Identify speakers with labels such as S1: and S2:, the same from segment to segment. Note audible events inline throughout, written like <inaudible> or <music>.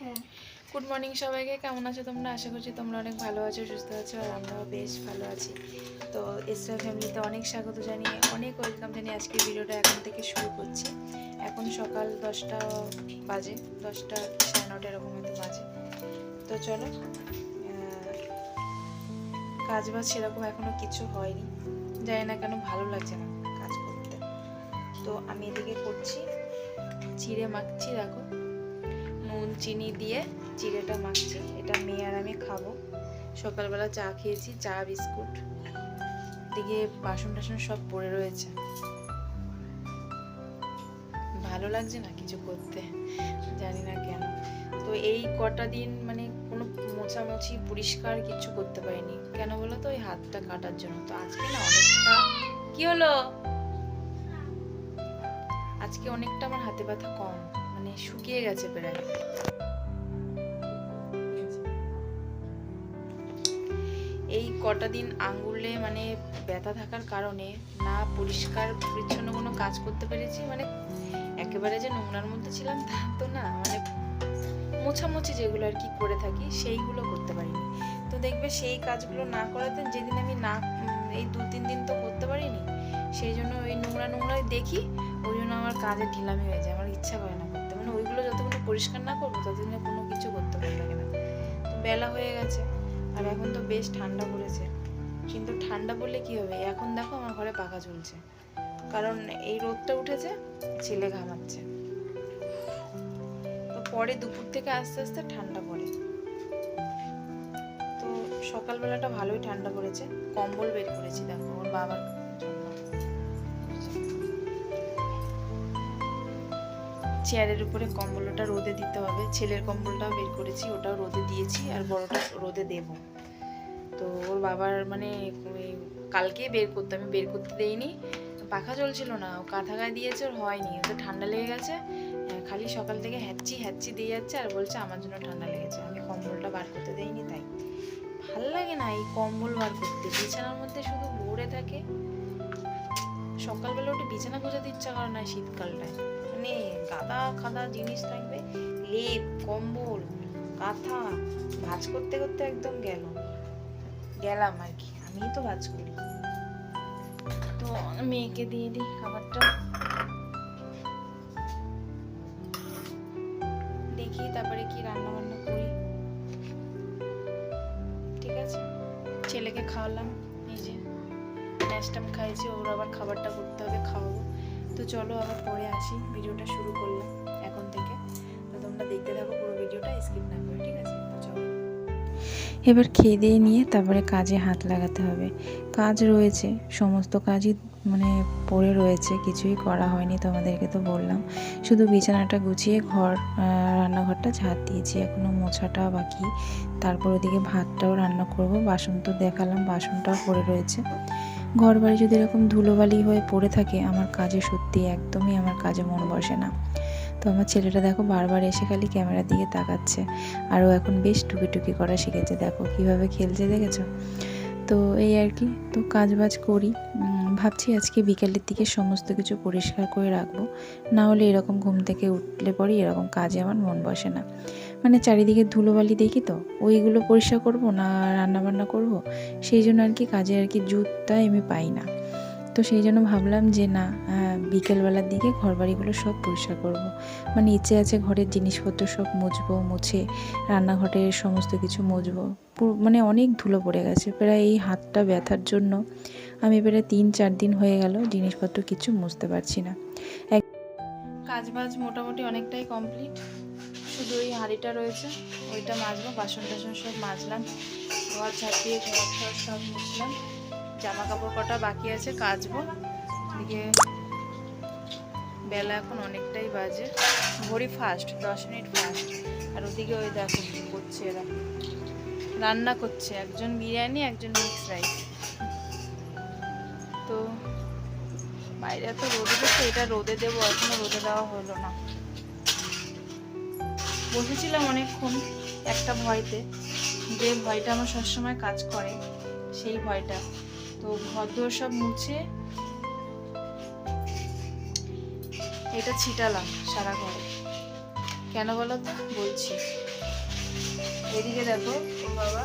S1: হ্যাঁ।
S2: Good morning সবাইকে, কেমন আছো তোমরা? আশা করছি তোমরা অনেক ভালো আছো, সুস্থ আছো, আর আমরাও বেশ ভালো আছি। তো এসরা ফ্যামিলিতে অনেক স্বাগত জানিয়ে, অনেক ওয়েলকাম জানিয়ে আজকে ভিডিওটা এখন থেকে শুরু করছি। এখন সকাল দশটা বাজে, দশটা সাড়ে নটা এরকম হয়তো বাজে। তো চলো কাজ বাজ সেরকম এখনও কিছু হয়নি। জানি না কেন ভালো লাগছে না কাজ করতে। তো আমি এদিকে করছি, চিড়ে মাখছি, দেখো। নুন, চিনি দিয়ে চিড়েটা মাখছি। এটা মেয়ে আর আমি খাব। সকালবেলা চা খেয়েছি, চা, বিস্কুট। দিকে বাসন টাসন সব পড়ে রয়েছে। ভালো লাগছে না কিছু করতে? জানি না কেন। তো এই কটা দিন মানে কোনো মোছামুছি, পরিষ্কার কিছু করতে পারিনি। কেন বলো তো? ওই হাতটা কাটার জন্য। তো আজকে না অনেকটা কি হলো? আজকে অনেকটা আমার হাতে ব্যথা কম। মানে শুকিয়ে গেছে প্রায়। এই কটা দিন আঙ্গুলে মানে ব্যথা থাকার কারণে না পরিষ্কার, পরিচ্ছন্ন কোনো কাজ করতে পেরেছি। মানে একেবারে যে নোংরার মধ্যে ছিলাম তা তো না মানে মোছামুছি যেগুলো আর কি করে থাকি সেইগুলো করতে পারিনি। তো দেখবে সেই কাজগুলো না করাতে যেদিন আমি না এই দু তিন দিন তো করতে পারিনি, সেই জন্য ওই নোংরা নোংরাই দেখি, ওই জন্য আমার কাজে ঢিলামি হয়ে যায়, আমার ইচ্ছা করে না মানে যতক্ষণ পরিষ্কার না করব ততদিনে কোনো কিছু করতে ভালো লাগে না। তো বেলা হয়ে গেছে, আর এখন তো বেশ ঠান্ডা পড়েছে। কিন্তু ঠান্ডা পড়লে কি হবে? এখন দেখো আমার ঘরে পাখা চলছে কারণ এই রোদটা উঠেছে, ছেলে ঘামাচ্ছে। তো পরে দুপুর থেকে আস্তে আস্তে ঠান্ডা পড়ে। তো সকালবেলাটা ভালোই ঠান্ডা পড়েছে, কম্বল বের করেছি, দেখো, ওর বাবার চেয়ারের উপরে কম্বলটা রোদে দিতে হবে। ছেলের কম্বলটাও বের করেছি, ওটাও রোদে দিয়েছি আর বড়টা রোদে দেব। তো ওর বাবার মানে কালকে বের করতে, আমি বের করতে দেইনি। পাখা চলছিল না, ও কাঁথা গায়ে দিয়েছে, ওর হয়নি। ওকে ঠান্ডা লেগে গেছে খালি সকাল থেকে হ্যাচ্ছি হ্যাচ্ছি দিয়ে যাচ্ছে আর বলছে আমার জন্য ঠান্ডা লেগেছে। আমি কম্বলটা বার করতে দেইনি তাই। ভালো লাগে না এই কম্বল বার করতে। বিছানার মধ্যে শুধু ভরে থাকে। সকালবেলা ওটা বিছানা গোছাতে ইচ্ছা করে না শীতকালটায়। মানে গাদা খাদা জিনিস থাকবে। লেপ, কম্বল, কাঁথা, ভাজ করতে করতে একদম গেল। গেলাম আর কি, আমিই তো ভাজ করি। তো মেয়েকে দিয়ে দিই খাবারটা। দেখি তারপরে কি রান্না বান্না করি। ঠিক আছে? ছেলেকে খাওয়ালাম, এই যে ন্যাস্টাম খাইছি, ওর আবার খাবারটা করতে হবে, খাওয়াবো। চলো আবার পরে আসি। ভিডিওটা শুরু করলাম এখন থেকে। তো তোমরা দেখতে থাকো পুরো ভিডিওটা, স্কিপ না করে, ঠিক আছে? এবার খেয়ে দিয়ে নিয়ে তারপরে কাজে হাত লাগাতে হবে। কাজ রয়েছে, সমস্ত কাজই মানে পড়ে রয়েছে, কিছুই করা হয়নি তোমাদেরকে তো বললাম। শুধু বিছানাটা গুছিয়ে ঘর রান্নাঘরটা ঝাঁট দিয়েছি এখনও মোছাটা বাকি। তারপর ওদিকে ভাতটাও রান্না করব, বাসন তো দেখালাম, বাসনটাও পড়ে রয়েছে। ঘর বাড়ি যদি এরকম ধুলোবালি হয়ে পড়ে থাকে, আমার কাজে সত্যি একদমই আমার কাজে মন বসে না। তো আমার ছেলেটা দেখো বারবার এসে খালি ক্যামেরার দিকে তাকাচ্ছে। আর ও এখন বেশ টুকি টুকি করা শিখেছে। দেখো কীভাবে খেলছে, দেখেছ? তো এই আর কি, তো কাজ বাজ করি ভাবছি আজকে বিকেলের দিকে সমস্ত কিছু পরিষ্কার করে রাখব। না হলে এরকম ঘুম থেকে উঠলে পরে এরকম কাজে আমার মন বসে না। মানে চারিদিকে ধুলোবালি দেখি তো, ওইগুলো পরিষ্কার করব না রান্না বান্না করব? সেই জন্য আর কি কাজে আর কি জুতটা আমি পাই না। তো সেই জন্য ভাবলাম যে না বিকেলবেলার দিকে ঘর বাড়িগুলো সব পরিষ্কার করব। মানে ইচ্ছে আছে ঘরের জিনিসপত্র সব মুছবো, মুছে রান্নাঘরের সমস্ত কিছু মুছবো। মানে অনেক ধুলো পড়ে গেছে। প্রায় এই হাতটা ব্যথার জন্য আমি প্রায় তিন, চার দিন হয়ে গেল জিনিসপত্র কিছু মুছতে পারছি না। এক কাজ বাজ মোটামুটি অনেকটাই কমপ্লিট। শুধু ওই হাঁড়িটা রয়েছে, ওইটা মাজবো বাসন টাসন সব মাজলাম। ঘর ঝাঁপিয়ে ঘর সব মুছলাম। জামা কাপড় কটা বাকি আছে কাচবো। এদিকে বেলা এখন অনেকটাই বাজে। ঘড়ি ফাস্ট দশ মিনিট ফাস্ট আর ওদিকে ওই দেখো করছে এরা। রান্না করছে, একজন বিরিয়ানি, একজন মিক্স রাইস তো বাইরে তো রোদে দিচ্ছে এটা রোদে দেবো, এখনও রোদে দেওয়া হলো না। বসেছিলাম অনেকক্ষণ একটা ভয়তে। যে ভয়টা আমার সবসময় কাজ করে, সেই ভয়টা। তো ঘর দুয়ার সব মুছে। এটা ছিটালাম সারা ঘরে।
S1: কেন বলো তো বলছি। এদিকে দেখো, ও বাবা,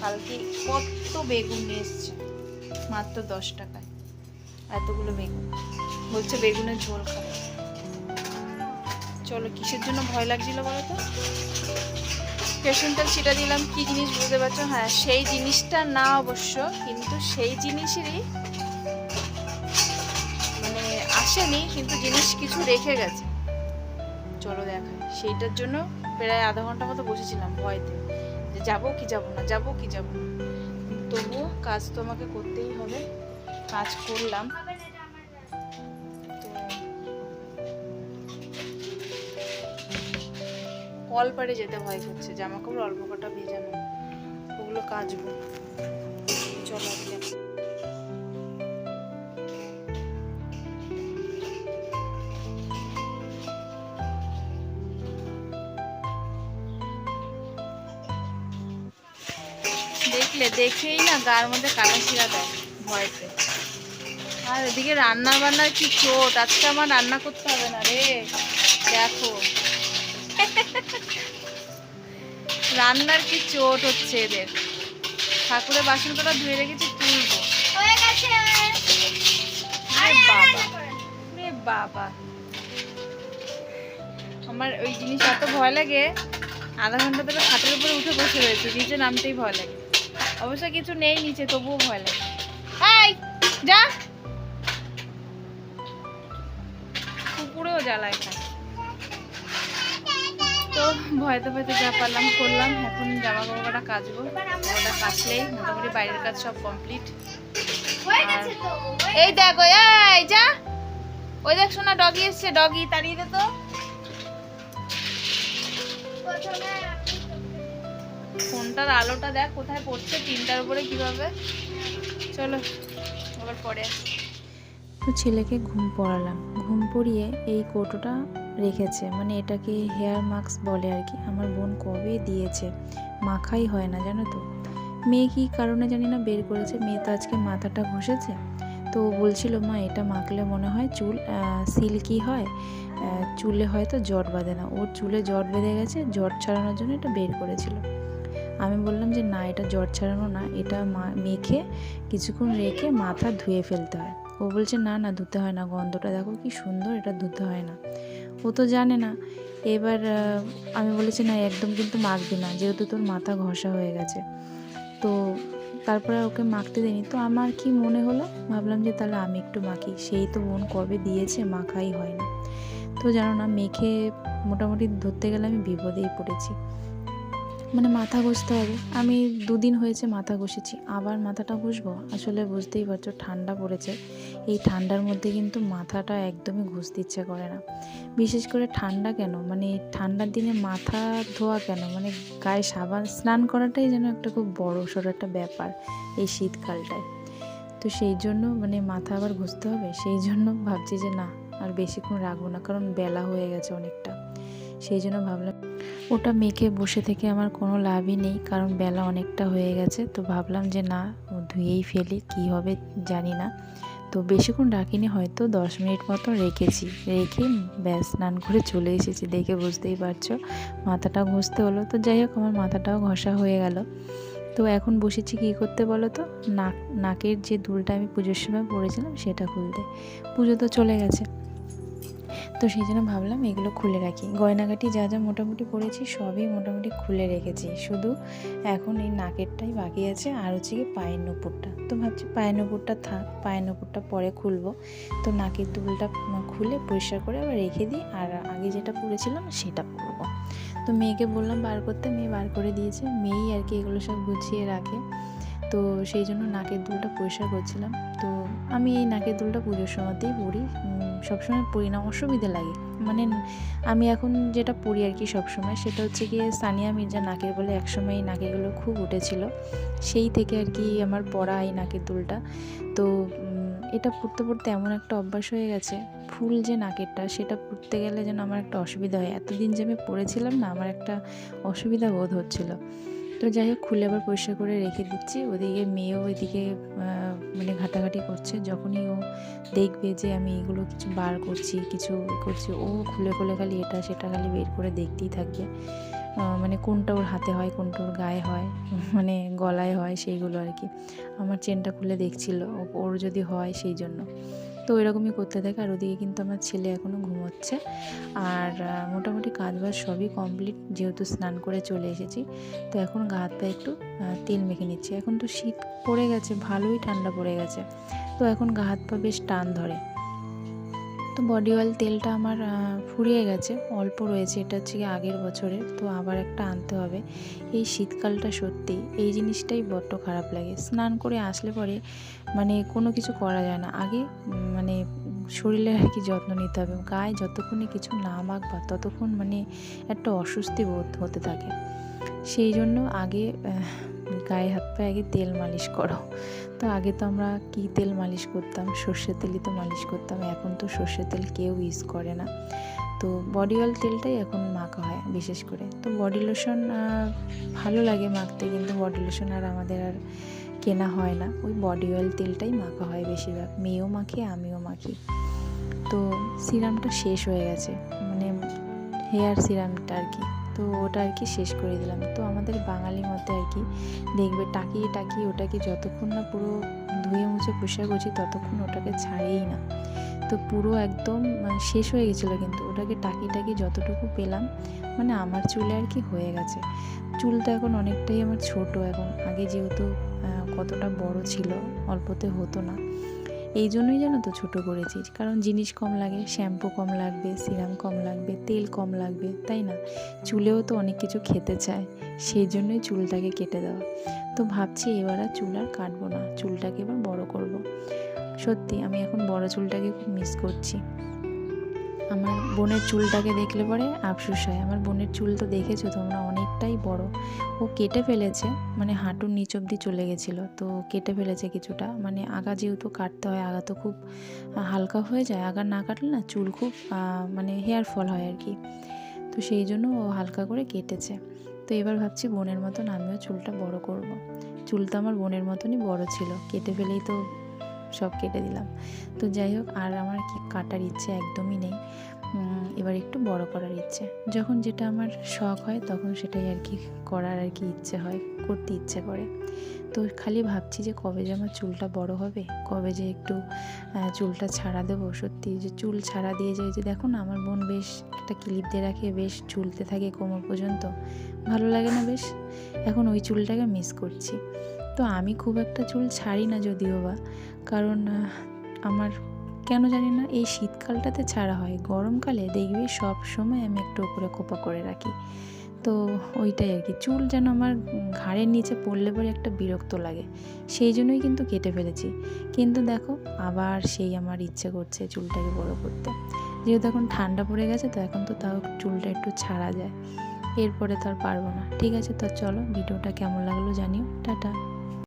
S1: কালকে কত বেগুন নিয়ে এসছে। মাত্র দশ টাকায়। এতগুলো বেগুন। বলছে বেগুনের ঝোল খাবে। চলো, কিসের জন্য ভয় লাগছিল বলো তো? পেশেন্টাল সেটা দিলাম, কি জিনিস বুঝতে পারছ? হ্যাঁ সেই জিনিসটা না অবশ্য, কিন্তু সেই জিনিসেরই মানে আসেনি, কিন্তু জিনিস কিছু রেখে গেছে। চলো দেখাই সেইটার জন্য প্রায় আধা ঘণ্টা মতো বসেছিলাম ভয়তে। যে যাব কি যাব না, যাব কি যাব না। তবুও কাজ তো আমাকে করতেই হবে, কাজ করলাম। কল পাড়ে যেতে ভয় করছে জামা কাপড় অল্প কটা ভেজানো ওগুলো কাচবো। চলো দেখলে, দেখেই না গার মধ্যে কাটা শিরা দেয় ভয়তে। আর এদিকে রান্না বান্নার কি চোট, আজকে আমার রান্না করতে হবে না রে। দেখো। রান্নার কি চোট হচ্ছে এদের? ঠাকুরের বাসন কটা ধুয়ে রেখেছি তুলবো। বাবা। আমার ওই জিনিস এত ভয় লাগে আধা ঘণ্টা ধরে খাটের উপরে উঠে বসে রয়েছে নিচে নামতেই ভয় লাগে। অবশ্য কিছু নেই নিচে তবুও ভয় লাগে। যা। কুকুরেও জ্বালায় খায়। তো ভয়তে ভয়তে যা পারলাম করলাম এখন জামা কাপড়টা কাচবো। ওটা কাচলেই মোটামুটি বাইরের কাজ সব কমপ্লিট এই দেখো এই যা। ওই দেখ শোনা ডগি এসছে ডগি তাড়িয়ে দে তো। ফোনটার আলোটা দেখ কোথায় পড়ছে তিনটার উপরে কীভাবে। চলো আবার পরে আসি।
S2: তো ছেলেকে ঘুম পড়ালাম। ঘুম পড়িয়ে এই কৌটোটা রেখেছে। মানে এটাকে হেয়ার মাস্ক বলে আর কি। আমার বোন কবে দিয়েছে? মাখাই হয় না, জানো তো। মেয়ে কী কারণে জানি না বের করেছে। মেয়ে তো আজকে মাথাটা ঘষেছে। তো বলছিল, মা, এটা মাখলে মনে হয় চুল সিল্কি হয়। চুলে হয়তো জট বাঁধে না। ওর চুলে জট বেঁধে গেছে। জট ছাড়ানোর জন্য এটা বের করেছিল। আমি বললাম যে, না, এটা জট ছাড়ানো না। এটা মেখে কিছুক্ষণ রেখে মাথা ধুয়ে ফেলতে হয়। ও বলছে, না না, ধুতে হয় না, গন্ধটা দেখো কি সুন্দর, এটা ধুতে হয় না। ও তো জানে না। এবার আমি বলেছি, না, একদম কিন্তু মাখবি না, যেহেতু তোর মাথা ঘষা হয়ে গেছে। তো তারপরে ওকে মাখতে দিইনি। তো আমার কি মনে হলো? ভাবলাম যে, তাহলে আমি একটু মাখি। সেই তো বোন কবে দিয়েছে, মাখাই হয় না তো জানো না, মেখে মোটামুটি ধরতে গেলে আমি বিপদেই পড়েছি। মানে মাথা ঘষতে হবে। আমি দুদিন হয়েছে মাথা ঘষেছি। আবার মাথাটা ঘষবো? আসলে বুঝতেই পারছ, ঠান্ডা পড়েছে। এই ঠান্ডার মধ্যে কিন্তু মাথাটা একদমই ঘষতে ইচ্ছে করে না। বিশেষ করে ঠান্ডা কেন? মানে ঠান্ডার দিনে মাথা ধোয়া কেন? মানে গায়ে সাবান স্নান করাটাই যেন একটা খুব বড় সড়ো একটা ব্যাপার এই শীতকালটায়। তো সেই জন্য মানে মাথা আবার ঘষতে হবে? সেই জন্য ভাবছি যে না, আর বেশিক্ষণ রাখব না, কারণ বেলা হয়ে গেছে অনেকটা। সেই জন্য ভাবলাম ওটা মেখে বসে থেকে আমার কোনো লাভই নেই, কারণ বেলা অনেকটা হয়ে গেছে। তো ভাবলাম যে না, ও ধুয়েই ফেলি, কী হবে জানি না। তো বেশিক্ষণ রাখিনি হয়তো দশ মিনিট মতো রেখেছি। রেখে ব্যাস, স্নান করে চলে এসেছি দেখে বুঝতেই পারছ মাথাটা ঘষতে হলো। তো যাই হোক, আমার মাথাটাও ঘষা হয়ে গেল। তো এখন বসেছি কী করতে বলো তো? নাক, নাকের যে দুলটা আমি পুজোর সময় পরেছিলাম সেটা খুলতে। পুজো তো চলে গেছে। তো সেই জন্য ভাবলাম এগুলো খুলে রাখি। গয়নাগাটি যা যা মোটামুটি পরেছি সবই মোটামুটি খুলে রেখেছি। শুধু এখন এই নাকেরটাই বাকি আছে আর হচ্ছে কি পায়ের নুপুরটা। তো ভাবছি পায়ের নুপুরটা থাক পায়ের নুপুরটা পরে খুলবো। তো নাকের দুলটা খুলে পরিষ্কার করে আবার রেখে দিই আর আগে যেটা পরেছিলাম সেটা পরবো। তো মেয়েকে বললাম বার করতে মেয়ে বার করে দিয়েছে। মেয়েই আর কি এগুলো সব গুছিয়ে রাখে। তো সেই জন্য নাকের দুলটা পরিষ্কার করছিলাম। তো আমি এই নাকের দুলটা পুজোর সময়তেই উম, সবসময় পড়ি না, অসুবিধে লাগে। মানে আমি এখন যেটা পড়ি আর কি সবসময়, সেটা হচ্ছে গিয়ে সানিয়া মির্জা নাকের বলে একসময় এই নাকেরগুলো খুব উঠেছিল। সেই থেকে আর কি আমার পড়া এই নাকের দুলটা। তো এটা পড়তে পড়তে এমন একটা অভ্যাস হয়ে গেছে ফুল যে নাকেরটা, সেটা পড়তে গেলে যেন আমার একটা অসুবিধা হয়। এতদিন যে আমি পড়েছিলাম না, আমার একটা অসুবিধা বোধ হচ্ছিল। তো যাই হোক খুলে আবার পরিষ্কার করে রেখে দিচ্ছি। ওদিকে মেয়েও আহ, মানে ঘাটাঘাটি করছে। যখনই ও দেখবে যে আমি এগুলো কিছু বার করছি কিছু করছি ও খুলে খুলে খালি এটা সেটা খালি বের করে দেখতেই আহ, মানে কোনটা ওর হাতে হয় কোনটা ওর গায়ে হয় <laughs> মানে গলায় হয় সেইগুলো আর কি। আমার চেনটা খুলে দেখছিল ওর যদি হয় সেই জন্য। তো এরকমই করতে থাকে। আর ওদিকে কিন্তু আমার ছেলে এখনও ঘুমোচ্ছে। আর মোটামুটি কাজ বাজ সবই কমপ্লিট যেহেতু স্নান করে চলে এসেছি, তো এখন গা হাত পায়ে একটু তেল মেখে নিচ্ছি। এখন তো শীত পড়ে গেছে, ভালোই ঠান্ডা পড়ে গেছে। তো এখন গা হাত পা বেশ টান ধরে। তো বডি অয়েল তেলটা আমার ফুরিয়ে গেছে। অল্প রয়েছে, এটা হচ্ছে কি আগের বছরের, তো আবার একটা আনতে হবে। এই শীতকালটা সত্যি এই জিনিসটাই বড্ড খারাপ লাগে। স্নান করে আসলে পরে মানে কোনো কিছু করা যায় না। আগে মানে শরীরের আর কি যত্ন নিতে হবে। গায়ে যতক্ষণে কিছু না মাখবা ততক্ষণ মানে একটা অস্বস্তি বোধ হতে থাকে। সেই জন্য আগে গায়ে হাত পায়ে আগে তেল মালিশ করো। তো আগে তো আমরা কী তেল মালিশ করতাম? সর্ষের তেলই তো মালিশ করতাম। এখন তো সর্ষের তেল কেউ ইউজ করে না। তো বডি অয়েল তেলটাই এখন মাখা হয় বিশেষ করে। তো বডি লোশন ভালো লাগে মাখতে কিন্তু বডি লোশন আর আমাদের আর কেনা হয় না। ওই বডি অয়েল তেলটাই মাখা হয় বেশিরভাগ। মেয়েও মাখি, আমিও মাখি। তো সিরামটা শেষ হয়ে গেছে। মানে হেয়ার সিরামটা আর কি। তো ওটা আর কি শেষ করে দিলাম। তো আমাদের বাঙালি মতে আর কি দেখবে টাকিয়ে টাকিয়ে ওটাকে যতক্ষণ না পুরো ধুয়ে মুছে পরিষ্কার করছি ততক্ষণ ওটাকে ছাড়েই না। তো পুরো একদম মানে শেষ হয়ে গেছিল কিন্তু। ওটাকে টাকিয়ে টাকিয়ে যতটুকু পেলাম মানে আমার চুলে আর কি হয়ে গেছে। চুলটা এখন অনেকটাই আমার ছোট। এখন আগে যেহেতু কতটা বড় ছিল, অল্পতে হতো না। এই জন্যই জানো তো ছোটো করেছি, কারণ জিনিস কম লাগে, শ্যাম্পু কম লাগবে, সিরাম কম লাগবে, তেল কম লাগবে, তাই না? চুলেও তো অনেক কিছু খেতে চায়, সেই জন্যই চুলটাকে কেটে দেওয়া। তো ভাবছি এবার আর চুল আর কাটবো না, চুলটাকে এবার বড় করব। সত্যি, আমি এখন বড় চুলটাকে খুব মিস করছি। আমার বোনের চুলটাকে দেখলে পরে আফসোস হয়, আমার বোনের চুল তো দেখেছ তোমরা অনেকটাই বড়। ও কেটে ফেলেছে মানে হাঁটুর নিচ অবধি চলে গেছিল। তো কেটে ফেলেছে কিছুটা। মানে আগা যেহেতু কাটতে হয়, আগা তো খুব হালকা হয়ে যায়। আগা না কাটলে না চুল খুব মানে হেয়ার ফল হয় আর কি। তো সেই জন্য ও হালকা করে কেটেছে। তো এবার ভাবছি বোনের মতন আমিও চুলটা বড় করব। চুল তো আমার বোনের মতনই বড় ছিল। কেটে ফেলেই তো সব কেটে দিলাম। তো যাই হোক, আর আমার কি কাটার ইচ্ছে একদমই নেই। এবার একটু বড় করার ইচ্ছে। যখন যেটা আমার শখ হয়, তখন সেটাই আর কি করার আর কি ইচ্ছে হয়, করতে ইচ্ছে করে। তো খালি ভাবছি যে কবে যে আমার চুলটা বড় হবে, কবে যে একটু চুলটা ছাড়া দেবো। সত্যি যে চুল ছাড়া দিয়ে যায় যে দেখো না আমার বোন বেশ একটা ক্লিপ দিয়ে রাখে, বেশ চুলতে থাকে কোমর পর্যন্ত। ভালো লাগে না বেশ? এখন ওই চুলটাকে মিস করছি। তো আমি খুব একটা চুল ছাড়ি না যদিও বা, কারণ আমার কেন জানি না, এই শীতকালটাতে ছাড়া হয়। গরমকালে দেখবি সব সময় আমি একটু উপরে কোপা করে রাখি। তো ওইটাই আর কি। চুল যেন আমার ঘাড়ের নিচে পড়লে পরে একটা বিরক্ত লাগে। সেই জন্যই কিন্তু কেটে ফেলেছি। কিন্তু দেখো, আবার সেই আমার ইচ্ছে করছে চুলটাকে বড় করতে। যেহেতু এখন ঠান্ডা পড়ে গেছে, তো এখন তো তাও চুলটা একটু ছাড়া যায়। এরপরে তো আর পারব না। ঠিক আছে, তো চলো, ভিডিওটা কেমন লাগল জানিও। টাটা।